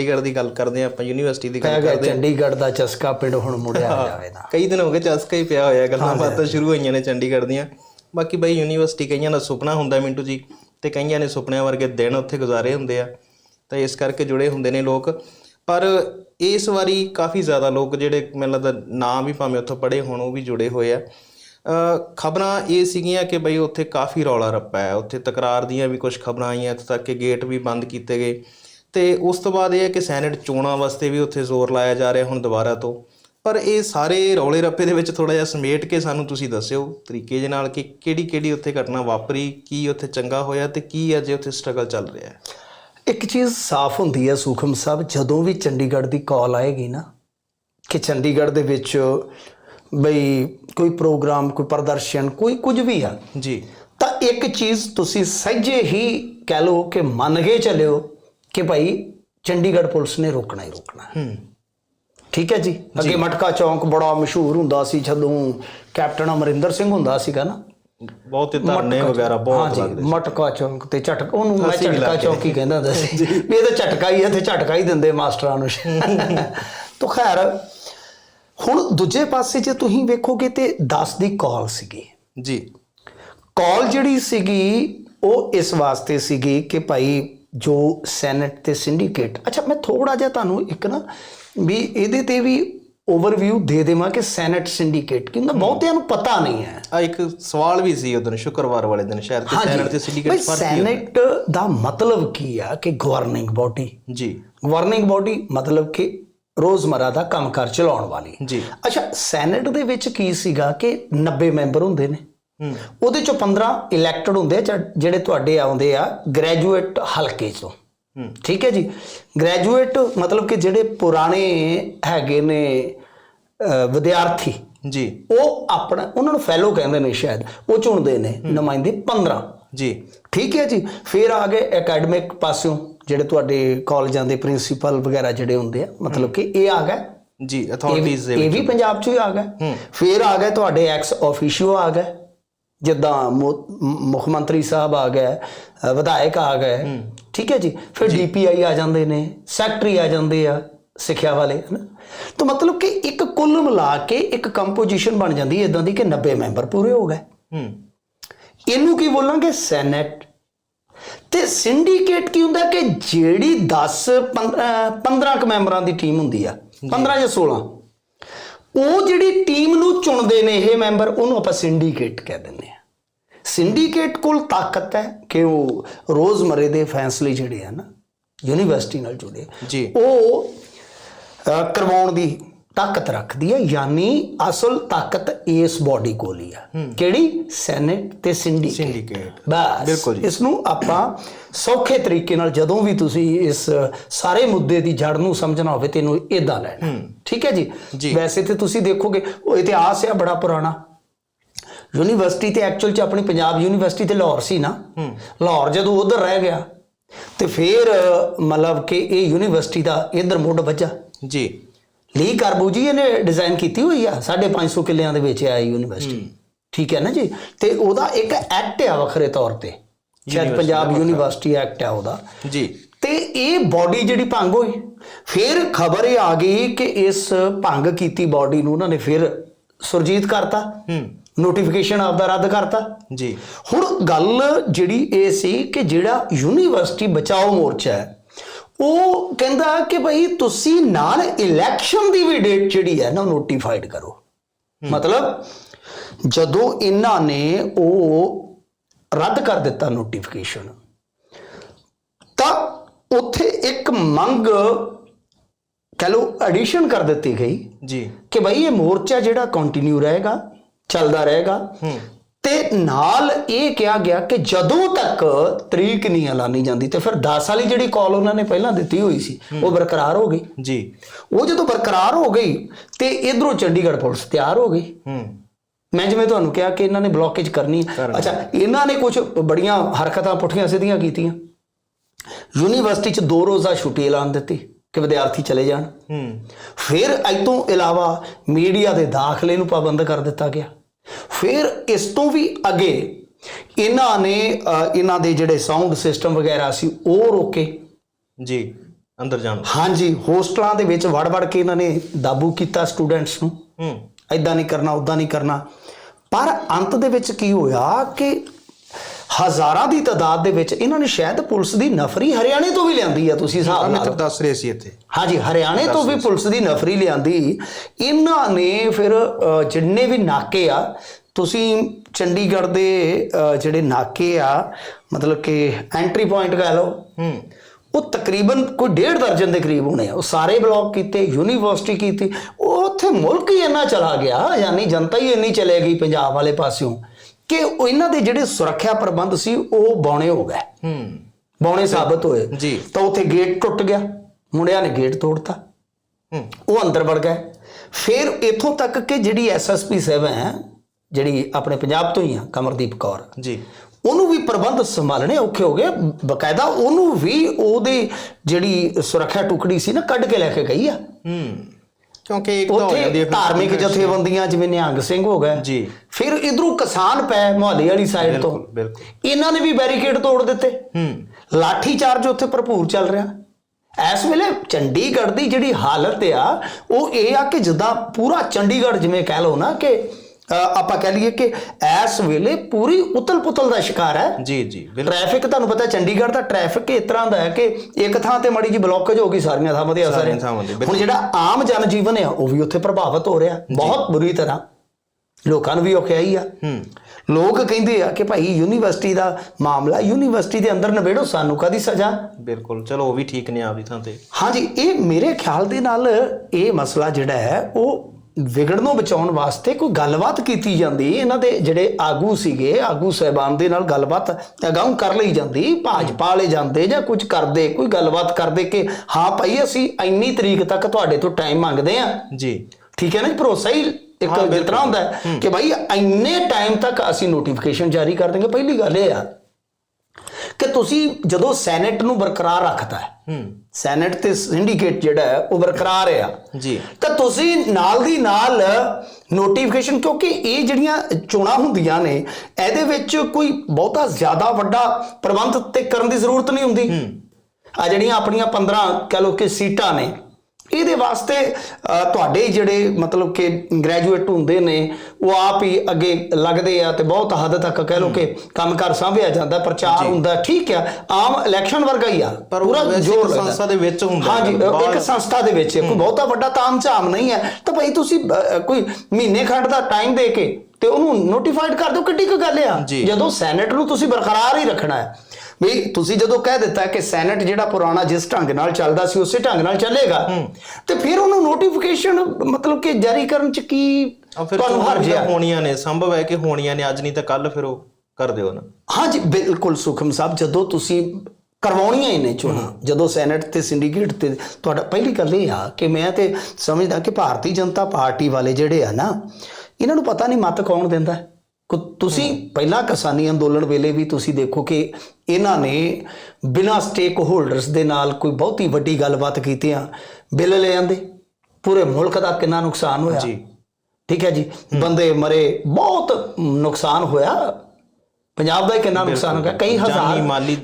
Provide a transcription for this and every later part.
ਚੰਡੀਗੜ੍ਹ ਦੀ ਗੱਲ ਕਰਦੇ ਆ ਆਪਾਂ ਯੂਨੀਵਰਸਿਟੀ ਦੀ ਗੱਲ ਕਰਦੇ ਚੰਡੀਗੜ੍ਹ ਦਾ ਚਸਕਾ ਪਿੰਡ ਹੁਣ ਮੁੜਿਆ ਜਾਵੇ ਨਾ ਕਈ ਦਿਨ ਹੋ ਗਏ ਚਸਕਾ ਹੀ ਪਿਆ ਹੋਇਆ ਗੱਲਾਂ ਬਾਤਾਂ ਸ਼ੁਰੂ ਹੋਈਆਂ ਨੇ ਚੰਡੀਗੜ੍ਹ ਦੀਆਂ। ਬਾਕੀ ਬਈ ਯੂਨੀਵਰਸਿਟੀ ਕਈਆਂ ਦਾ ਸੁਪਨਾ ਹੁੰਦਾ ਮਿੰਟੂ ਜੀ ਤੇ ਕਈਆਂ ਨੇ ਸੁਪਨਿਆਂ ਵਰਗੇ ਦਿਨ ਉੱਥੇ ਗੁਜ਼ਾਰੇ ਹੁੰਦੇ ਆ ਤਾਂ ਇਸ ਕਰਕੇ ਜੁੜੇ ਹੁੰਦੇ ਨੇ ਲੋਕ। ਪਰ ਇਸ ਵਾਰੀ ਕਾਫੀ ਜ਼ਿਆਦਾ ਲੋਕ ਜਿਹੜੇ ਮੈਨੂੰ ਲੱਗਦਾ ਨਾਂ ਵੀ ਭਾਵੇਂ ਉੱਥੋਂ ਪੜ੍ਹੇ ਹੋਣ ਉਹ ਵੀ ਜੁੜੇ ਹੋਏ ਆ। ਖਬਰਾਂ ਇਹ ਸੀਗੀਆਂ ਕਿ ਬਈ ਉੱਥੇ ਕਾਫੀ ਰੌਲਾ ਰੱਪਾ ਹੈ। ਉੱਥੇ ਤਕਰਾਰ ਦੀਆਂ ਵੀ ਕੁਝ ਖਬਰਾਂ ਆਈਆਂ ਇੱਥੋਂ ਤੱਕ ਕਿ ਗੇਟ ਵੀ ਬੰਦ ਕੀਤੇ ਗਏ। ਤੇ ਉਸ ਤੋਂ ਬਾਅਦ ਇਹ ਹੈ ਕਿ ਸੈਨੇਟ ਚੋਣਾਂ ਵਾਸਤੇ ਵੀ ਉੱਥੇ ਜ਼ੋਰ ਲਾਇਆ ਜਾ ਰਿਹਾ ਹੁਣ ਦੁਬਾਰਾ ਤੋਂ। ਪਰ ਇਹ ਸਾਰੇ ਰੌਲੇ ਰੱਪੇ ਦੇ ਵਿੱਚ ਥੋੜਾ ਜਿਹਾ ਸਮੇਟ ਕੇ ਸਾਨੂੰ ਤੁਸੀਂ ਦੱਸਿਓ ਤਰੀਕੇ ਦੇ ਨਾਲ ਕਿ ਕਿਹੜੀ ਕਿਹੜੀ ਉੱਥੇ ਘਟਨਾ ਵਾਪਰੀ ਕੀ ਉੱਥੇ ਚੰਗਾ ਹੋਇਆ ਤੇ ਕੀ ਅਜੇ ਉੱਥੇ ਸਟਰਗਲ ਚੱਲ ਰਿਹਾ ਹੈ। ਇੱਕ ਚੀਜ਼ ਸਾਫ਼ ਹੁੰਦੀ ਹੈ ਸੁਖਮ ਸਾਹਿਬ ਜਦੋਂ ਵੀ ਚੰਡੀਗੜ੍ਹ ਦੀ ਕਾਲ ਆਏਗੀ ਨਾ ਕਿ ਚੰਡੀਗੜ੍ਹ ਦੇ ਵਿੱਚ ਬਈ ਕੋਈ ਪ੍ਰੋਗਰਾਮ ਕੋਈ ਪ੍ਰਦਰਸ਼ਨ ਕੋਈ ਕੁਝ ਵੀ ਆ ਜੀ। ਤਾਂ ਇੱਕ ਚੀਜ਼ ਤੁਸੀਂ ਸਹਿਜੇ ਹੀ ਕਹਿ ਲਓ ਕਿ ਮੰਨ ਕੇ ਚੱਲਿਓ ਕਿ ਭਾਈ ਚੰਡੀਗੜ੍ਹ ਪੁਲਿਸ ਨੇ ਰੋਕਣਾ ਹੀ ਰੋਕਣਾ ਹੈ। ਠੀਕ ਹੈ ਜੀ? ਅੱਗੇ ਮਟਕਾ ਚੌਂਕ ਬੜਾ ਮਸ਼ਹੂਰ ਹੁੰਦਾ ਸੀ ਜਦੋਂ ਕੈਪਟਨ ਅਮਰਿੰਦਰ ਸਿੰਘ ਹੁੰਦਾ ਸੀਗਾ ਨਾ। ਬਹੁਤ ਹੀ ਧਰਨੇ ਵਗੈਰਾ ਬਹੁਤ ਲੱਗਦੇ ਮਟਕਾ ਚੌਂਕ ਤੇ ਝਟਕਾ ਉਹਨੂੰ ਮੈਂ ਝਟਕਾ ਚੌਂਕ ਹੀ ਕਹਿੰਦਾ ਹੁੰਦਾ ਸੀ। ਵੀ ਇਹ ਤਾਂ ਝਟਕਾ ਹੀ ਹੈ ਤੇ ਝਟਕਾ ਹੀ ਦਿੰਦੇ ਮਾਸਟਰਾਂ ਨੂੰ। ਤਾਂ ਖੈਰ ਹੁਣ ਦੂਜੇ ਪਾਸੇ ਜੇ ਤੁਸੀਂ ਵੇਖੋਗੇ ਤੇ 10 ਦੀ ਕਾਲ ਸੀਗੀ। ਜੀ। ਕਾਲ ਜਿਹੜੀ ਸੀਗੀ ਉਹ ਇਸ ਵਾਸਤੇ ਸੀਗੀ ਕਿ ਭਾਈ ਜੋ ਸੈਨੇਟ ਤੇ ਸਿੰਡੀਕੇਟ ਅੱਛਾ ਮੈਂ ਥੋੜਾ ਜਿਹਾ ਤੁਹਾਨੂੰ ਇੱਕ ਨਾ ਵੀ ਇਹਦੇ ਤੇ ਵੀ ਓਵਰਵਿਊ ਦੇ ਦੇਵਾਂ ਕਿ ਸੈਨੇਟ ਸਿੰਡੀਕੇਟ ਕਿਉਂਕਿ ਬਹੁਤਿਆਂ ਨੂੰ ਪਤਾ ਨਹੀਂ ਹੈ। ਆ ਇੱਕ ਸਵਾਲ ਵੀ ਸੀ ਉਦੋਂ ਸ਼ੁੱਕਰਵਾਰ ਵਾਲੇ ਦਿਨ ਸ਼ਾਇਦ ਕਿ ਸੈਨੇਟ ਤੇ ਸਿੰਡੀਕੇਟ ਫ਼ਰਕ ਕੀ ਸੈਨੇਟ ਦਾ ਮਤਲਬ ਕੀ ਆ ਕਿ governing body ji. Governing body ਮਤਲਬ ਕਿ ਰੋਜ਼ਮਰਾ ਦਾ ਕੰਮਕਾਰ ਚਲਾਉਣ ਵਾਲੀ। ਜੀ। ਅੱਛਾ ਸੈਨੇਟ ਦੇ ਵਿੱਚ ਕੀ ਸੀਗਾ ਕਿ 90 ਮੈਂਬਰ ਹੁੰਦੇ ਨੇ? ਉਹਦੇ ਚੋਂ 15 ਇਲੈਕਟਡ ਹੁੰਦੇ ਆ ਜਿਹੜੇ ਤੁਹਾਡੇ ਆਉਂਦੇ ਆ ਗ੍ਰੈਜੂਏਟ ਹਲਕੇ ਚੋਂ। ਠੀਕ ਹੈ ਜੀ? ਗ੍ਰੈਜੂਏਟ ਮਤਲਬ ਕਿ ਜਿਹੜੇ ਪੁਰਾਣੇ ਹੈਗੇ ਨੇ ਵਿਦਿਆਰਥੀ। ਜੀ। ਉਹ ਆਪਣਾ ਉਹਨਾਂ ਨੂੰ ਫੈਲੋ ਕਹਿੰਦੇ ਨੇ ਸ਼ਾਇਦ। ਉਹ ਚੁਣਦੇ ਨੇ ਨੁਮਾਇੰਦੇ 15 ਜੀ। ਠੀਕ ਹੈ ਜੀ? ਫਿਰ ਆ ਗਏ ਅਕੈਡਮਿਕ ਪਾਸਿਓਂ ਜਿਹੜੇ ਤੁਹਾਡੇ ਕਾਲਜਾਂ ਦੇ ਪ੍ਰਿੰਸੀਪਲ ਵਗੈਰਾ ਜਿਹੜੇ ਹੁੰਦੇ ਆ ਮਤਲਬ ਕਿ ਇਹ ਆ ਗਏ। ਜੀ ਅਥਾਰਟੀਜ਼ ਦੇ ਵੀ- ਇਹ ਵੀ ਪੰਜਾਬ ਚੋਂ ਹੀ ਆ ਗਏ। ਫਿਰ ਆ ਗਏ ਤੁਹਾਡੇ ਐਕਸ ਆਫੀਸ਼ੀਓ ਆ ਗਏ। ਜਿੱਦਾਂ ਮੁੱਖ ਮੰਤਰੀ ਸਾਹਿਬ ਆ ਗਏ ਵਿਧਾਇਕ ਆ ਗਏ। ਠੀਕ ਹੈ ਜੀ? ਫਿਰ ਡੀਪੀਆਈ ਆ ਜਾਂਦੇ ਨੇ ਸੈਕਟਰੀ ਆ ਜਾਂਦੇ ਆ ਸਿੱਖਿਆ ਵਾਲੇ ਹਨਾ? ਤਾਂ ਮਤਲਬ ਕਿ ਇੱਕ ਕੁੱਲ ਮਿਲਾ ਕੇ ਇੱਕ ਕੰਪੋਜੀਸ਼ਨ ਬਣ ਜਾਂਦੀ ਹੈ ਇਦਾਂ ਦੀ ਕਿ 90 ਮੈਂਬਰ ਪੂਰੇ ਹੋ ਗਏ। ਹੂੰ। ਇਹਨੂੰ ਕੀ ਬੋਲਾਂਗੇ? ਸੈਨੇਟ। ਤੇ ਸਿੰਡੀਕੇਟ ਕੀ ਹੁੰਦਾ ਕਿ ਜਿਹੜੀ 10 15 ਕ ਮੈਂਬਰਾਂ ਦੀ ਟੀਮ ਹੁੰਦੀ ਆ 15 ਜਾਂ 16 ਉਹ ਜਿਹੜੀ ਟੀਮ ਨੂੰ ਚੁਣਦੇ ਨੇ ਇਹ ਮੈਂਬਰ ਉਹਨੂੰ ਆਪਾਂ ਸਿੰਡੀਕੇਟ ਕਹਿ ਦਿੰਦੇ ਆ ਸਿੰਡੀਕੇਟ ਕੋਲ ਤਾਕਤ ਹੈ ਕਿ ਉਹ ਰੋਜ਼ਮਰੇ ਦੇ ਫੈਸਲੇ ਜਿਹੜੇ ਆ ਨਾ ਯੂਨੀਵਰਸਿਟੀ ਨਾਲ ਜੁੜੇ ਜੀ। ਉਹ ਕਰਵਾਉਣ ਦੀ ਤਾਕਤ ਰੱਖਦੀ ਹੈ ਯਾਨੀ ਅਸਲ ਤਾਕਤ ਇਸ ਬਾਡੀ ਕੋਲ ਹੀ ਆ। ਕਿਹੜੀ? ਸੈਨੇਟ ਤੇ ਸਿੰਡੀਕੇਟ ਸਿੰਡੀਕੇਟ ਬਸ। ਇਸ ਨੂੰ ਆਪਾਂ ਸੌਖੇ ਤਰੀਕੇ ਨਾਲ ਜਦੋਂ ਵੀ ਤੁਸੀਂ ਇਸ ਸਾਰੇ ਮੁੱਦੇ ਦੀ ਜੜ ਨੂੰ ਸਮਝਣਾ ਹੋਵੇ ਤੈਨੂੰ ਇਦਾਂ ਲੈਣਾ। ਠੀਕ ਹੈ ਜੀ। ਵੈਸੇ ਤੇ ਤੁਸੀਂ ਦੇਖੋਗੇ ਉਹ ਇਤਿਹਾਸ ਆ ਬੜਾ ਪੁਰਾਣਾ। ਯੂਨੀਵਰਸਿਟੀ ਤੇ ਐਕਚੁਅਲ ਚ ਆਪਣੀ ਪੰਜਾਬ ਯੂਨੀਵਰਸਿਟੀ ਤੇ ਲਾਹੌਰ ਸੀ ਨਾ। ਲਾਹੌਰ ਜਦੋਂ ਉਧਰ ਰਹਿ ਗਿਆ ਤੇ ਫਿਰ ਮਤਲਬ ਕਿ ਇਹ ਯੂਨੀਵਰਸਿਟੀ ਦਾ ਇਧਰ ਮੁੱਢ ਵੱਜਾ। ਜੀ। ਲੀ ਕਾਰਬੂਜੀ ਇਹਨੇ ਡਿਜ਼ਾਈਨ ਕੀਤੀ ਹੋਈ ਆ 550 ਕਿੱਲਿਆਂ ਦੇ ਵਿੱਚ ਆ ਯੂਨੀਵਰਸਿਟੀ। ਠੀਕ ਹੈ ਨਾ ਜੀ? ਤੇ ਉਹਦਾ ਇੱਕ ਐਕਟ ਆ ਵੱਖਰੇ ਤੌਰ ਤੇ। ਸ਼ਾਇਦ ਪੰਜਾਬ ਯੂਨੀਵਰਸਿਟੀ ਐਕਟ ਆ ਉਹਦਾ। ਜੀ। ਤੇ ਇਹ ਬਾਡੀ ਜਿਹੜੀ ਭੰਗ ਹੋਈ ਫਿਰ ਖਬਰ ਇਹ ਆ ਗਈ ਕਿ ਇਸ ਭੰਗ ਕੀਤੀ ਬਾਡੀ ਨੂੰ ਉਹਨਾਂ ਨੇ ਫਿਰ ਸੁਰਜੀਤ ਕਰਤਾ। ਹੂੰ। ਨੋਟੀਫਿਕੇਸ਼ਨ ਆਪਦਾ ਰੱਦ ਕਰਤਾ। ਜੀ। ਹੁਣ ਗੱਲ ਜਿਹੜੀ ਇਹ ਸੀ ਕਿ ਜਿਹੜਾ ਯੂਨੀਵਰਸਿਟੀ ਬਚਾਓ ਮੋਰਚਾ ਹੈ ਉਹ ਕਹਿੰਦਾ ਕਿ ਭਈ ਤੁਸੀਂ ਨਾਲ ਇਲੈਕਸ਼ਨ ਦੀ ਵੀ ਡੇਟ ਜਿਹੜੀ ਹੈ ਨਾ ਨੋਟੀਫਾਈਡ ਕਰੋ। ਮਤਲਬ ਜਦੋਂ ਇਹਨਾਂ ਨੇ ਉਹ ਰੱਦ ਕਰ ਦਿੱਤਾ ਨੋਟੀਫਿਕੇਸ਼ਨ ਤਾਂ ਉੱਥੇ ਇੱਕ ਮੰਗ ਕਹ ਲੋ ਐਡੀਸ਼ਨ ਕਰ ਦਿੱਤੀ ਗਈ ਜੀ। ਕਿ ਭਈ ਇਹ ਮੋਰਚਾ ਜਿਹੜਾ ਕੰਟੀਨਿਊ ਰਹੇਗਾ ਚੱਲਦਾ ਰਹੇਗਾ। ਤੇ ਨਾਲ ਇਹ ਕਿਹਾ ਗਿਆ ਕਿ ਜਦੋਂ ਤੱਕ ਤਰੀਕ ਨਹੀਂ ਐਲਾਨੀ ਜਾਂਦੀ ਤੇ ਫਿਰ 10 ਵਾਲੀ ਜਿਹੜੀ ਕਾਲ ਉਹਨਾਂ ਨੇ ਪਹਿਲਾਂ ਦਿੱਤੀ ਹੋਈ ਸੀ ਉਹ ਬਰਕਰਾਰ ਹੋ ਗਈ। ਜੀ। ਉਹ ਜਦੋਂ ਬਰਕਰਾਰ ਹੋ ਗਈ ਤੇ ਇਧਰੋਂ ਚੰਡੀਗੜ੍ਹ ਪੁਲਿਸ ਤਿਆਰ ਹੋ ਗਈ। ਹੂੰ। ਮੈਂ ਜਿਵੇਂ ਤੁਹਾਨੂੰ ਕਿਹਾ ਕਿ ਇਹਨਾਂ ਨੇ ਬਲੌਕੇਜ ਕਰਨੀ। ਅੱਛਾ ਇਹਨਾਂ ਨੇ ਕੁਝ ਬੜੀਆਂ ਹਰਕਤਾਂ ਪੁੱਠੀਆਂ ਸਿੱਧੀਆਂ ਕੀਤੀਆਂ। ਯੂਨੀਵਰਸਿਟੀ 'ਚ ਦੋ ਰੋਜ਼ਾ ਛੁੱਟੀ ਐਲਾਨ ਦਿੱਤੀ ਕਿ ਵਿਦਿਆਰਥੀ ਚਲੇ ਜਾਣ। ਹੂੰ। ਫਿਰ ਇਹ ਤੋਂ ਇਲਾਵਾ ਮੀਡੀਆ ਦੇ ਦਾਖਲੇ ਨੂੰ ਪਾਬੰਦ ਕਰ ਦਿੱਤਾ ਗਿਆ। ਫਿਰ ਇਸ ਤੋਂ ਵੀ ਅੱਗੇ ਇਹਨਾਂ ਨੇ ਇਹਨਾਂ ਦੇ ਜਿਹੜੇ ਸਾਊਂਡ ਸਿਸਟਮ ਵਗੈਰਾ ਸੀ ਉਹ ਰੋਕੇ। ਜੀ ਅੰਦਰ ਜਾਣ। ਹਾਂਜੀ ਹੋਸਟਲਾਂ ਦੇ ਵਿੱਚ ਵੜ-ਵੜ ਕੇ ਇਹਨਾਂ ਨੇ ਦਾਬੂ ਕੀਤਾ ਸਟੂਡੈਂਟਸ ਨੂੰ। ਹੂੰ। ਐਦਾਂ ਨਹੀਂ ਕਰਨਾ ਉਦਾਂ ਨਹੀਂ ਕਰਨਾ। ਪਰ ਅੰਤ ਦੇ ਵਿੱਚ ਕੀ ਹੋਇਆ ਕਿ ਹਜ਼ਾਰਾਂ ਦੀ ਤਾਦਾਦ ਦੇ ਵਿੱਚ ਇਹਨਾਂ ਨੇ ਸ਼ਾਇਦ ਪੁਲਿਸ ਦੀ ਨਫਰੀ ਹਰਿਆਣੇ ਤੋਂ ਵੀ ਲਿਆਂਦੀ ਆ ਤੁਸੀਂ ਹਿਸਾਬ ਨਾਲ ਦੱਸ ਰਹੇ ਸੀ ਇੱਥੇ। ਹਾਂਜੀ ਹਰਿਆਣੇ ਤੋਂ ਵੀ ਪੁਲਿਸ ਦੀ ਨਫਰੀ ਲਿਆਂਦੀ। ਇਹਨਾਂ ਨੇ ਫਿਰ ਜਿੰਨੇ ਵੀ ਨਾਕੇ ਆ ਤੁਸੀਂ ਚੰਡੀਗੜ੍ਹ ਦੇ ਜਿਹੜੇ ਨਾਕੇ ਆ ਮਤਲਬ ਕਿ ਐਂਟਰੀ ਪੁਆਇੰਟ ਕਹਿ ਲਓ ਹੂੰ। ਉਹ ਤਕਰੀਬਨ ਕੋਈ ਡੇਢ ਦਰਜਨ ਦੇ ਕਰੀਬ ਹੋਣੇ ਆ। ਉਹ ਸਾਰੇ ਬਲੌਕ ਕੀਤੇ ਯੂਨੀਵਰਸਿਟੀ ਕੀਤੀ। ਉਹ ਉੱਥੇ ਮੁਲਕ ਹੀ ਇੰਨਾ ਚਲਾ ਗਿਆ ਯਾਨੀ ਜਨਤਾ ਹੀ ਇੰਨੀ ਚਲੇ ਗਈ ਪੰਜਾਬ ਵਾਲੇ ਪਾਸਿਓਂ। ਕਿ ਇਹਨਾਂ ਦੇ ਜਿਹੜੇ ਸੁਰੱਖਿਆ ਪ੍ਰਬੰਧ ਸੀ ਉਹ ਬੌਣੇ ਹੋ ਗਏ। ਹੂੰ। ਬੌਣੇ ਸਾਬਤ ਹੋਏ। ਜੀ। ਤਾਂ ਉੱਥੇ ਗੇਟ ਟੁੱਟ ਗਿਆ। ਮੁੰਡਿਆਂ ਨੇ ਗੇਟ ਤੋੜਤਾ। ਹੂੰ। ਉਹ ਅੰਦਰ ਵੜ ਗਏ। ਫਿਰ ਇਥੋਂ ਤੱਕ ਕਿ ਜਿਹੜੀ ਐਸਐਸਪੀ ਸਾਹਿਬ ਹੈ ਜਿਹੜੀ ਆਪਣੇ ਪੰਜਾਬ ਤੋਂ ਹੀ ਆ ਕਮਰਦੀਪ ਕੌਰ। ਜੀ। ਉਹਨੂੰ ਵੀ ਪ੍ਰਬੰਧ ਸੰਭਾਲਣੇ ਔਖੇ ਹੋ ਗਏ। ਬਕਾਇਦਾ ਉਹਨੂੰ ਵੀ ਉਹਦੀ ਜਿਹੜੀ ਸੁਰੱਖਿਆ ਟੁਕੜੀ ਸੀ ਨਾ ਕੱਢ ਕੇ ਲੈ ਕੇ ਗਈ ਆ। ਹੂੰ। ਕਿਉਂਕਿ ਇੱਕ ਤਾਂ ਹੋ ਜਾਂਦੀ ਉੱਥੇ ਹੈ ਫਿਰ- ਧਾਰਮਿਕ ਜਥੇਬੰਦੀਆਂ ਜਿਵੇਂ ਨਿਹੰਗ ਸਿੰਘ ਹੋ ਗਏ ਜੀ। ਫਿਰ ਇਧਰੋਂ ਕਿਸਾਨ ਪੈ ਮੁਹੱਲੇ ਵਾਲੀ ਸਾਈਡ ਤੋਂ। ਬਿਲਕੁਲ ਬਿਲਕੁਲ। ਇਹਨਾਂ ਨੇ ਵੀ ਬੈਰੀਕੇਡ ਤੋੜ ਦਿੱਤੇ। ਹੂੰ। ਲਾਠੀ ਚਾਰਜ ਉੱਥੇ ਭਰਪੂਰ ਚੱਲ ਰਿਹਾ। ਇਸ ਵੇਲੇ ਚੰਡੀਗੜ੍ਹ ਦੀ ਜਿਹੜੀ ਹਾਲਤ ਆ ਉਹ ਇਹ ਆ ਕਿ ਜਿੱਦਾਂ ਪੂਰਾ ਚੰਡੀਗੜ੍ਹ ਜਿਵੇਂ ਕਹਿ ਲਓ ਨਾ ਕਿ ਆਪਾਂ ਕਹਿ ਲਈਏ ਕਿ ਇਸ ਵੇਲੇ ਪੂਰੀ ਉਤਲ-ਪੁਤਲ ਦਾ ਸ਼ਿਕਾਰ ਹੈ। ਜੀ ਜੀ ਟ੍ਰੈਫਿਕ ਤੁਹਾਨੂੰ ਪਤਾ ਚੰਡੀਗੜ੍ਹ ਦਾ ਟ੍ਰੈਫਿਕ ਇਸ ਤਰ੍ਹਾਂ ਦਾ ਹੈ ਕਿ ਇੱਕ ਥਾਂ ਤੇ ਮੜੀ ਜੀ ਬਲੌਕੇਜ ਹੋ ਗਈ ਸਾਰੀਆਂ ਥਾਵਾਂ ਤੇ ਅਸਰ ਹੈ। ਹੁਣ ਜਿਹੜਾ ਆਮ ਜਨਜੀਵਨ ਆ ਉਹ ਵੀ ਉੱਥੇ ਪ੍ਰਭਾਵਿਤ ਹੋ ਰਿਹਾ। ਬਹੁਤ ਬੁਰੀ ਤਰ੍ਹਾਂ। ਲੋਕਾਂ ਨੂੰ ਵੀ ਔਖਿਆ ਹੀ ਆ। ਹੂੰ। ਲੋਕ ਕਹਿੰਦੇ ਆ ਕਿ ਭਾਈ ਯੂਨੀਵਰਸਿਟੀ ਦਾ ਮਾਮਲਾ ਯੂਨੀਵਰਸਿਟੀ ਦੇ ਅੰਦਰ ਨਿਬੇੜੋ ਸਾਨੂੰ ਕਾਦੀ ਸਜ਼ਾ? ਬਿਲਕੁਲ ਚਲੋ ਉਹ ਵੀ ਠੀਕ ਨੇ ਆਪਦੀ ਥਾਂ ਤੇ। ਹਾਂਜੀ ਇਹ ਮੇਰੇ ਖਿਆਲ ਦੇ ਨਾਲ ਇਹ ਮਸਲਾ ਜਿਹੜਾ ਹੈ ਉਹ ਵਿਗੜਨੋਂ ਬਚਾਉਣ ਵਾਸਤੇ ਕੋਈ ਗੱਲਬਾਤ ਕੀਤੀ ਜਾਂਦੀ। ਇਹਨਾਂ ਦੇ ਜਿਹੜੇ ਆਗੂ ਸੀਗੇ ਆਗੂ ਸਹਿਬਾਨ ਦੇ ਨਾਲ ਗੱਲਬਾਤ ਅਗਾਊਂ ਕਰ ਲਈ ਜਾਂਦੀ। ਭਾਜਪਾ ਵਾਲੇ ਜਾਂਦੇ ਜਾਂ ਕੁਝ ਕਰਦੇ ਕੋਈ ਗੱਲਬਾਤ ਕਰਦੇ ਕਿ ਹਾਂ ਭਾਈ ਅਸੀਂ ਇੰਨੀ ਤਰੀਕ ਤੱਕ ਤੁਹਾਡੇ ਤੋਂ ਟਾਈਮ ਮੰਗਦੇ ਆ ਜੀ। ਠੀਕ ਹੈ ਨਾ ਜੀ, ਭਰੋਸਾ ਹੀ ਇੱਕ ਤਰ੍ਹਾਂ ਹੁੰਦਾ ਕਿ ਭਾਈ ਇੰਨੇ ਟਾਈਮ ਤੱਕ ਅਸੀਂ ਨੋਟੀਫਿਕੇਸ਼ਨ ਜਾਰੀ ਕਰ ਦੇਂਗੇ ਪਹਿਲੀ ਗੱਲ ਇਹ ਆ ਤੁਸੀਂ ਜਦੋਂ ਸੈਨੇਟ ਨੂੰ ਬਰਕਰਾਰ ਰੱਖਤਾ ਹੈ ਹੂੰ। ਸੈਨੇਟ ਤੇ ਸਿੰਡੀਕੇਟ ਜਿਹੜਾ ਹੈ ਉਹ ਬਰਕਰਾਰ ਆ ਜੀ। ਤਾਂ ਤੁਸੀਂ ਨਾਲ ਦੀ ਨਾਲ ਨੋਟੀਫਿਕੇਸ਼ਨ ਕਿਉਂਕਿ ਇਹ ਜਿਹੜੀਆਂ ਚੋਣਾਂ ਹੁੰਦੀਆਂ ਨੇ ਇਹਦੇ ਵਿੱਚ ਕੋਈ ਬਹੁਤਾ ਜ਼ਿਆਦਾ ਵੱਡਾ ਪ੍ਰਬੰਧ ਤੇ ਕਰਨ ਦੀ ਜ਼ਰੂਰਤ ਨਹੀਂ ਹੁੰਦੀ। ਆ ਜਿਹੜੀਆਂ ਆਪਣੀਆਂ 15 ਕਹ ਲਓ ਕਿ ਸੀਟਾਂ ਨੇ ਇਹਦੇ ਵਾਸਤੇ ਤੁਹਾਡੇ ਜਿਹੜੇ ਮਤਲਬ ਕਿ ਗ੍ਰੈਜੂਏਟ ਹੁੰਦੇ ਨੇ ਉਹ ਆਪ ਹੀ ਅੱਗੇ ਲੱਗਦੇ ਆ ਤੇ ਬਹੁਤ ਹੱਦ ਤੱਕ ਕਹਿ ਲਓ ਕਿ ਕੰਮਕਾਰ ਸੰਭਿਆ ਜਾਂਦਾ ਪ੍ਰਚਾਰ ਹੁੰਦਾ ਠੀਕ ਆ ਆਮ ਇਲੈਕਸ਼ਨ ਵਰਗਾ ਹੀ ਆ ਪਰ ਜ਼ੋਰ। ਸੰਸਥਾ ਦੇ ਵਿੱਚ ਹੁੰਦਾ ਹਾਂਜੀ ਇੱਕ ਸੰਸਥਾ ਦੇ ਵਿੱਚ ਕੋਈ ਬਹੁਤਾ ਵੱਡਾ ਤਾਮਝਾਮ ਨਹੀਂ ਹੈ। ਤਾਂ ਭਾਈ ਤੁਸੀਂ ਕੋਈ ਮਹੀਨੇ ਖੰਡ ਦਾ ਟਾਈਮ ਦੇ ਕੇ ਤੇ ਉਹਨੂੰ ਨੋਟੀਫਾਈਡ ਕਰ ਦਿਓ ਕਿੱਡੀ ਕੁ ਗੱਲ ਆ। ਜਦੋਂ ਸੈਨੇਟ ਨੂੰ ਤੁਸੀਂ ਬਰਕਰਾਰ ਹੀ ਰੱਖਣਾ ਹੈ ਵੀ ਤੁਸੀਂ ਜਦੋਂ ਕਹਿ ਦਿੱਤਾ ਕਿ ਸੈਨੇਟ ਜਿਹੜਾ ਪੁਰਾਣਾ ਜਿਸ ਢੰਗ ਨਾਲ ਚੱਲਦਾ ਸੀ ਉਸੇ ਢੰਗ ਨਾਲ ਚੱਲੇਗਾ। ਤੇ ਫਿਰ ਉਹਨੂੰ ਨੋਟੀਫਿਕੇਸ਼ਨ ਮਤਲਬ ਕਿ ਜਾਰੀ ਕਰਨ ਚ ਕੀ ਤੁਹਾਨੂੰ ਚੋਣਾਂ ਹਰਜ ਵੀ ਤਾਂ ਹੈ ਹੋਣੀਆਂ ਨੇ ਸੰਭਵ ਹੈ ਕਿ ਹੋਣੀਆਂ ਨੇ ਅੱਜ ਨਹੀਂ ਤਾਂ ਕੱਲ ਫਿਰ ਉਹ ਕਰ ਦਿਓ ਨਾ। ਹਾਂਜੀ ਬਿਲਕੁਲ ਸੁਖਮ ਸਾਹਿਬ ਜਦੋਂ ਤੁਸੀਂ ਕਰਵਾਉਣੀਆਂ ਹੀ ਨੇ ਚੋਣਾਂ ਜਦੋਂ ਸੈਨੇਟ ਤੇ ਸਿੰਡੀਕੇਟ ਤੇ ਤੁਹਾਡਾ ਪਹਿਲੀ ਗੱਲ ਇਹ ਆ ਕਿ ਮੈਂ ਤੇ ਸਮਝਦਾ ਕਿ ਭਾਰਤੀ ਜਨਤਾ ਪਾਰਟੀ ਵਾਲੇ ਜਿਹੜੇ ਆ ਨਾ ਇਹਨਾਂ ਨੂੰ ਪਤਾ ਨਹੀਂ ਮਤ ਕੌਣ ਦਿੰਦਾ। ਤੁਸੀਂ ਪਹਿਲਾਂ ਕਿਸਾਨੀ ਅੰਦੋਲਨ ਵੇਲੇ ਵੀ ਤੁਸੀਂ ਦੇਖੋ ਕਿ ਇਹਨਾਂ ਨੇ ਬਿਨਾਂ ਸਟੇਕ ਹੋਲਡਰਸ ਦੇ ਨਾਲ ਕੋਈ ਬਹੁਤੀ ਵੱਡੀ ਗੱਲਬਾਤ ਕੀਤੀਆਂ ਬਿੱਲ ਲੈ ਆਂਦੇ। ਪੂਰੇ ਮੁਲਕ ਦਾ ਕਿੰਨਾ ਨੁਕਸਾਨ ਹੋਇਆ। ਜੀ। ਠੀਕ ਹੈ ਜੀ? ਬੰਦੇ ਮਰੇ। ਬਹੁਤ ਨੁਕਸਾਨ ਹੋਇਆ। ਪੰਜਾਬ ਦਾ ਕਿੰਨਾ ਨੁਕਸਾਨ ਹੋ ਗਿਆ। ਕਈ ਹਜ਼ਾਰ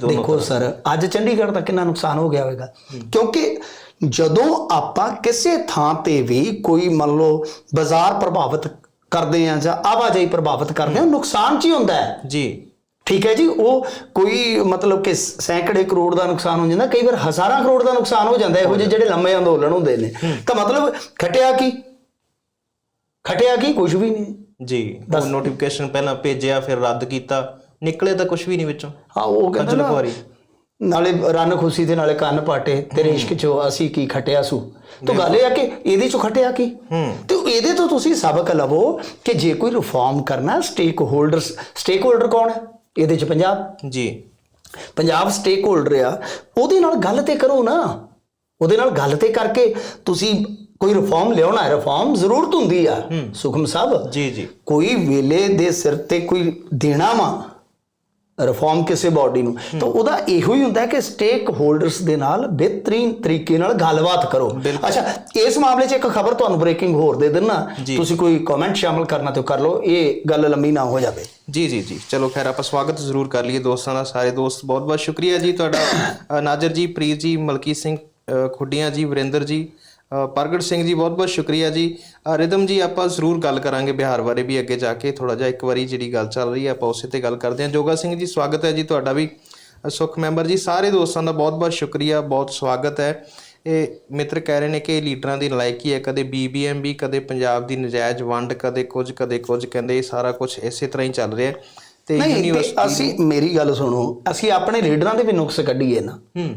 ਦੇਖੋ ਸਰ ਅੱਜ ਚੰਡੀਗੜ੍ਹ ਦਾ ਕਿੰਨਾ ਨੁਕਸਾਨ ਹੋ ਗਿਆ ਹੋਵੇਗਾ। ਕਿਉਂਕਿ ਜਦੋਂ ਆਪਾਂ ਕਿਸੇ ਥਾਂ ਤੇ ਵੀ ਕੋਈ ਮੰਨ ਲਓ ਬਾਜ਼ਾਰ ਪ੍ਰਭਾਵਿਤ ਕਰਦੇ ਆ ਜਾਂ ਆਵਾਜਾਈ ਪ੍ਰਭਾਵਿਤ ਕਰਦੇ ਆ ਨੁਕਸਾਨ ਚ ਹੀ ਹੁੰਦਾ ਹੈ। ਜੀ। ਠੀਕ ਹੈ ਜੀ ਉਹ ਕੋਈ ਮਤਲਬ ਕਿ ਸੈਂਕੜੇ ਕਰੋੜ ਦਾ ਨੁਕਸਾਨ ਹੋ ਜਾਂਦਾ ਕਈ ਵਾਰ ਹਜ਼ਾਰਾਂ ਕਰੋੜ ਦਾ ਨੁਕਸਾਨ ਹੋ ਜਾਂਦਾ ਇਹੋ ਜਿਹੇ ਜਿਹੜੇ ਲੰਮੇ ਅੰਦੋਲਨ ਹੁੰਦੇ ਨੇ। ਤਾਂ ਮਤਲਬ ਖਟਿਆ ਕੀ? ਖਟਿਆ ਕੀ? ਕੁਝ ਵੀ ਨਹੀਂ। ਜੀ ਉਹ ਨੋਟੀਫਿਕੇਸ਼ਨ ਪਹਿਲਾਂ ਭੇਜਿਆ ਫਿਰ ਰੱਦ ਕੀਤਾ ਨਿਕਲੇ ਤਾਂ ਕੁਝ ਵੀ ਨਹੀਂ ਵਿੱਚੋਂ। ਹਾਂ ਉਹ ਕਹਿੰਦਾ ਨਾ। ਨਾਲੇ ਰਨ ਖੁਸ਼ੀ ਦੇ ਨਾਲੇ ਕੰਨ ਪਾਟੇ ਤੇਰੇ ਇਸ਼ਕ ਚੋਂ ਅਸੀਂ ਕੀ ਖਟਿਆ ਸੂ? ਤਾਂ ਗੱਲ ਇਹ ਆ ਕਿ ਇਹਦੇ ਚੋਂ ਖਟਿਆ ਕੀ? ਤੇ ਇਹਦੇ ਤੋਂ ਤੁਸੀਂ ਸਬਕ ਲਵੋ ਕਿ ਜੇ ਕੋਈ ਰਿਫਾਰਮ ਕਰਨਾ ਸਟੇਕ ਹੋਲਡਰਸ ਸਟੇਕ ਹੋਲਡਰ ਕੌਣ ਹੈ? ਇਹਦੇ ਚ ਪੰਜਾਬ। ਜੀ। ਪੰਜਾਬ ਸਟੇਕ ਹੋਲਡਰ ਆ ਉਹਦੇ ਨਾਲ ਗੱਲ ਤੇ ਕਰੋ ਨਾ। ਉਹਦੇ ਨਾਲ ਗੱਲ ਤੇ ਕਰਕੇ ਤੁਸੀਂ ਕੋਈ ਰਿਫਾਰਮ ਲਿਆਉਣਾ ਹੈ ਰਿਫਾਰਮ ਜ਼ਰੂਰਤ ਹੁੰਦੀ ਆ। ਸੁਖਮ ਸਾਹਿਬ ਜੀ ਜੀ। ਕੋਈ ਵੇਲੇ ਦੇ ਸਿਰ ਤੇ ਕੋਈ ਦੇਣਾ ਵਾ ਰਿਫਾਰਮ ਕਿਸੇ ਬਾਡੀ ਨੂੰ। ਤਾਂ ਉਹਦਾ ਇਹੋ ਹੀ ਹੁੰਦਾ ਹੈ ਕਿ ਸਟੇਕ ਹੋਲਡਰਸ ਦੇ ਨਾਲ ਬਿਹਤਰੀਨ ਤਰੀਕੇ ਨਾਲ ਗੱਲਬਾਤ ਕਰੋ। ਅੱਛਾ ਇਸ ਮਾਮਲੇ 'ਚ ਇੱਕ ਖਬਰ ਤੁਹਾਨੂੰ ਬ੍ਰੇਕਿੰਗ ਹੋਰ ਦੇ ਦੇਣਾ ਤੁਸੀਂ ਕੋਈ ਕਮੈਂਟ ਸ਼ਾਮਲ ਕਰਨਾ ਤੇ ਕਰ ਲਓ। ਇਹ ਗੱਲ ਲੰਮੀ ਨਾ ਹੋ ਜਾਵੇ। ਜੀ ਜੀ ਜੀ। ਚਲੋ ਖੈਰ ਆਪਾਂ ਸਵਾਗਤ ਜ਼ਰੂਰ ਕਰ ਲਈਏ ਦੋਸਤਾਂ ਦਾ ਸਾਰੇ ਦੋਸਤ ਬਹੁਤ ਬਹੁਤ ਸ਼ੁਕਰੀਆ ਜੀ ਤੁਹਾਡਾ। ਨਾਜ਼ਰ ਜੀ ਪ੍ਰੀਤ ਜੀ ਮਲਕੀ ਸਿੰਘ ਖੁੱਡੀਆਂ ਜੀ ਵਰਿੰਦਰ ਜੀ ਪ੍ਰਗਟ ਸਿੰਘ ਜੀ ਬਹੁਤ ਬਹੁਤ ਸ਼ੁਕਰੀਆ ਜੀ। ਰਿਦਮ ਜੀ ਆਪਾਂ ਜ਼ਰੂਰ ਗੱਲ ਕਰਾਂਗੇ ਬਿਹਾਰ ਬਾਰੇ ਵੀ ਅੱਗੇ ਜਾ ਕੇ। ਥੋੜਾ ਜਿਹਾ ਇੱਕ ਵਾਰੀ ਜਿਹੜੀ ਗੱਲ ਚੱਲ ਰਹੀ ਹੈ ਆਪਾਂ ਉਸੇ ਤੇ ਗੱਲ ਕਰਦੇ ਹਾਂ। ਜੋਗਾ ਸਿੰਘ ਜੀ ਸਵਾਗਤ ਹੈ ਜੀ ਤੁਹਾਡਾ ਵੀ। ਸੁਖ ਮੈਂਬਰ ਜੀ ਸਾਰੇ ਦੋਸਤਾਂ ਦਾ ਬਹੁਤ ਬਹੁਤ ਸ਼ੁਕਰੀਆ ਬਹੁਤ ਸਵਾਗਤ ਹੈ। ਇਹ ਮਿੱਤਰ ਕਹਿ ਰਹੇ ਨੇ ਕਿ ਲੀਡਰਾਂ ਦੀ ਨਲਾਇਕੀ ਹੈ ਕਦੇ ਬੀਬੀਐਮਬੀ ਕਦੇ ਪੰਜਾਬ ਦੀ ਨਜਾਇਜ਼ ਵੰਡ ਕਦੇ ਕੁਝ ਕਦੇ ਕੁਝ ਕਹਿੰਦੇ ਇਹ ਸਾਰਾ ਕੁਝ ਇਸੇ ਤਰ੍ਹਾਂ ਹੀ ਚੱਲ ਰਿਹਾ ਤੇ ਯੂਨੀਵਰਸਿਟੀ ਅਸੀਂ ਮੇਰੀ ਗੱਲ ਸੁਣੋ ਅਸੀਂ ਆਪਣੇ ਲੀਡਰਾਂ ਦੇ ਵੀ ਨੁਕਸ ਕੱਢੀਏ ਨਾ। ਹੂੰ।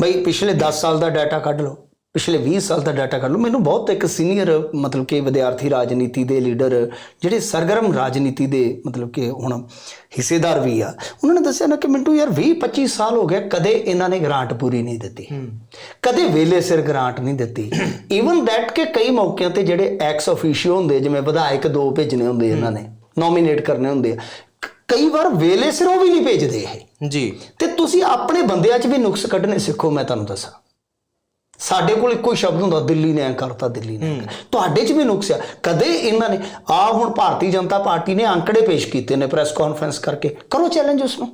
ਬਈ ਪਿਛਲੇ 10 ਸਾਲ ਦਾ ਡਾਟਾ ਕੱਢ ਲਓ। ਪਿਛਲੇ 20 ਸਾਲ ਦਾ ਡਾਟਾ ਕੱਢ ਲਓ। ਮੈਨੂੰ ਬਹੁਤ ਇੱਕ ਸੀਨੀਅਰ ਮਤਲਬ ਕਿ ਵਿਦਿਆਰਥੀ ਰਾਜਨੀਤੀ ਦੇ ਲੀਡਰ ਜਿਹੜੇ ਸਰਗਰਮ ਰਾਜਨੀਤੀ ਦੇ ਮਤਲਬ ਕਿ ਹੁਣ ਹਿੱਸੇਦਾਰ ਵੀ ਆ ਉਹਨਾਂ ਨੇ ਦੱਸਿਆ ਨਾ ਕਿ ਮਿੰਟੂ ਯਾਰ 20 25 ਸਾਲ ਹੋ ਗਏ ਕਦੇ ਇਹਨਾਂ ਨੇ ਗ੍ਰਾਂਟ ਪੂਰੀ ਨਹੀਂ ਦਿੱਤੀ। ਕਦੇ ਵੇਲੇ ਸਿਰ ਗ੍ਰਾਂਟ ਨਹੀਂ ਦਿੱਤੀ। ਈਵਨ ਦੈਟ ਕਿ ਕਈ ਮੌਕਿਆਂ ਤੇ ਜਿਹੜੇ ਐਕਸ ਅਫੀਸ਼ੀਓ ਹੁੰਦੇ ਜਿਵੇਂ ਵਿਧਾਇਕ ਦੋ ਭੇਜਣੇ ਹੁੰਦੇ ਇਹਨਾਂ ਨੇ ਨੋਮੀਨੇਟ ਕਰਨੇ ਹੁੰਦੇ ਆ ਕਈ ਵਾਰ ਵੇਲੇ ਸਿਰ ਉਹ ਵੀ ਨਹੀਂ ਭੇਜਦੇ ਇਹ। ਜੀ। ਤੇ ਤੁਸੀਂ ਆਪਣੇ ਬੰਦਿਆਂ 'ਚ ਵੀ ਨੁਕਸ ਕੱਢਣੇ ਸਿੱਖੋ ਮੈਂ ਤੁਹਾਨੂੰ ਦੱਸਾਂ। ਸਾਡੇ ਕੋਲ ਇੱਕੋ ਹੀ ਸ਼ਬਦ ਹੁੰਦਾ ਦਿੱਲੀ ਨੇ ਐਂ ਕਰਤਾ ਦਿੱਲੀ ਨੇ। ਤੁਹਾਡੇ 'ਚ ਵੀ ਨੁਕਸ ਆ। ਕਦੇ ਇਹਨਾਂ ਨੇ ਆ ਹੁਣ ਭਾਰਤੀ ਜਨਤਾ ਪਾਰਟੀ ਨੇ ਅੰਕੜੇ ਪੇਸ਼ ਕੀਤੇ ਨੇ ਪ੍ਰੈਸ ਕਾਨਫਰੰਸ ਕਰਕੇ। ਕਰੋ ਚੈਲੰਜ ਉਸ ਨੂੰ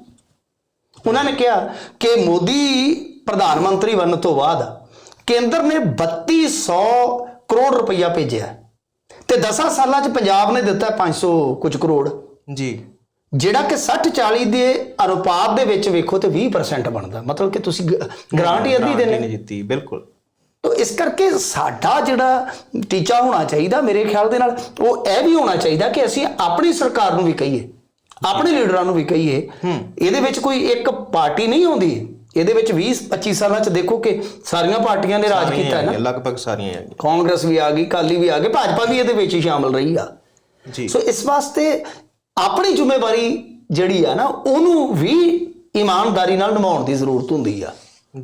ਉਹਨਾਂ ਨੇ ਕਿਹਾ ਕਿ ਮੋਦੀ ਪ੍ਰਧਾਨ ਮੰਤਰੀ ਬਣਨ ਤੋਂ ਬਾਅਦ ਕੇਂਦਰ ਨੇ 3200 ਕਰੋੜ ਰੁਪਈਆ ਭੇਜਿਆ ਤੇ 10 ਸਾਲਾਂ 'ਚ ਪੰਜਾਬ ਨੇ ਦਿੱਤਾ 500 ਕੁਝ ਕਰੋੜ। ਜੀ। ਜਿਹੜਾ ਕਿ 60 40 ਦੇ ਅਨੁਪਾਤ ਦੇ ਵਿੱਚ ਵੇਖੋ ਤੇ 20% ਬਣਦਾ। ਮਤਲਬ ਕਿ ਤੁਸੀਂ ਗ੍ਰਾਂਟ ਅੱਧੀ ਦੇਣੇ ਦਿੱਤੀ ਬਿਲਕੁਲ। ਤੋ ਇਸ ਕਰਕੇ ਸਾਡਾ ਜਿਹੜਾ ਟੀਚਾ ਹੋਣਾ ਚਾਹੀਦਾ ਮੇਰੇ ਖਿਆਲ ਦੇ ਨਾਲ ਉਹ ਇਹ ਵੀ ਹੋਣਾ ਚਾਹੀਦਾ ਕਿ ਅਸੀਂ ਆਪਣੀ ਸਰਕਾਰ ਨੂੰ ਵੀ ਕਹੀਏ ਆਪਣੇ ਲੀਡਰਾਂ ਨੂੰ ਵੀ ਕਹੀਏ ਇਹਦੇ ਵਿੱਚ ਕੋਈ ਇੱਕ ਪਾਰਟੀ ਨਹੀਂ ਹੁੰਦੀ ਇਹਦੇ ਵਿੱਚ 20 25 ਸਾਲਾਂ ਚ ਦੇਖੋ ਕਿ ਸਾਰੀਆਂ ਪਾਰਟੀਆਂ ਨੇ ਰਾਜ ਕੀਤਾ ਹੈ ਨਾ। ਲਗਭਗ ਸਾਰੀਆਂ ਆ ਕਾਂਗਰਸ ਵੀ ਆ ਗਈ ਕਾਲੀ ਵੀ ਆ ਗਈ ਭਾਜਪਾ ਵੀ ਇਹਦੇ ਵਿੱਚ ਹੀ ਸ਼ਾਮਲ ਰਹੀ ਆ। ਜੀ। ਸੋ ਇਸ ਵਾਸਤੇ ਆਪਣੀ ਜ਼ਿੰਮੇਵਾਰੀ ਜਿਹੜੀ ਆ ਨਾ ਉਹਨੂੰ ਵੀ ਇਮਾਨਦਾਰੀ ਨਾਲ ਨਿਭਾਉਣ ਦੀ ਜ਼ਰੂਰਤ ਹੁੰਦੀ ਆ।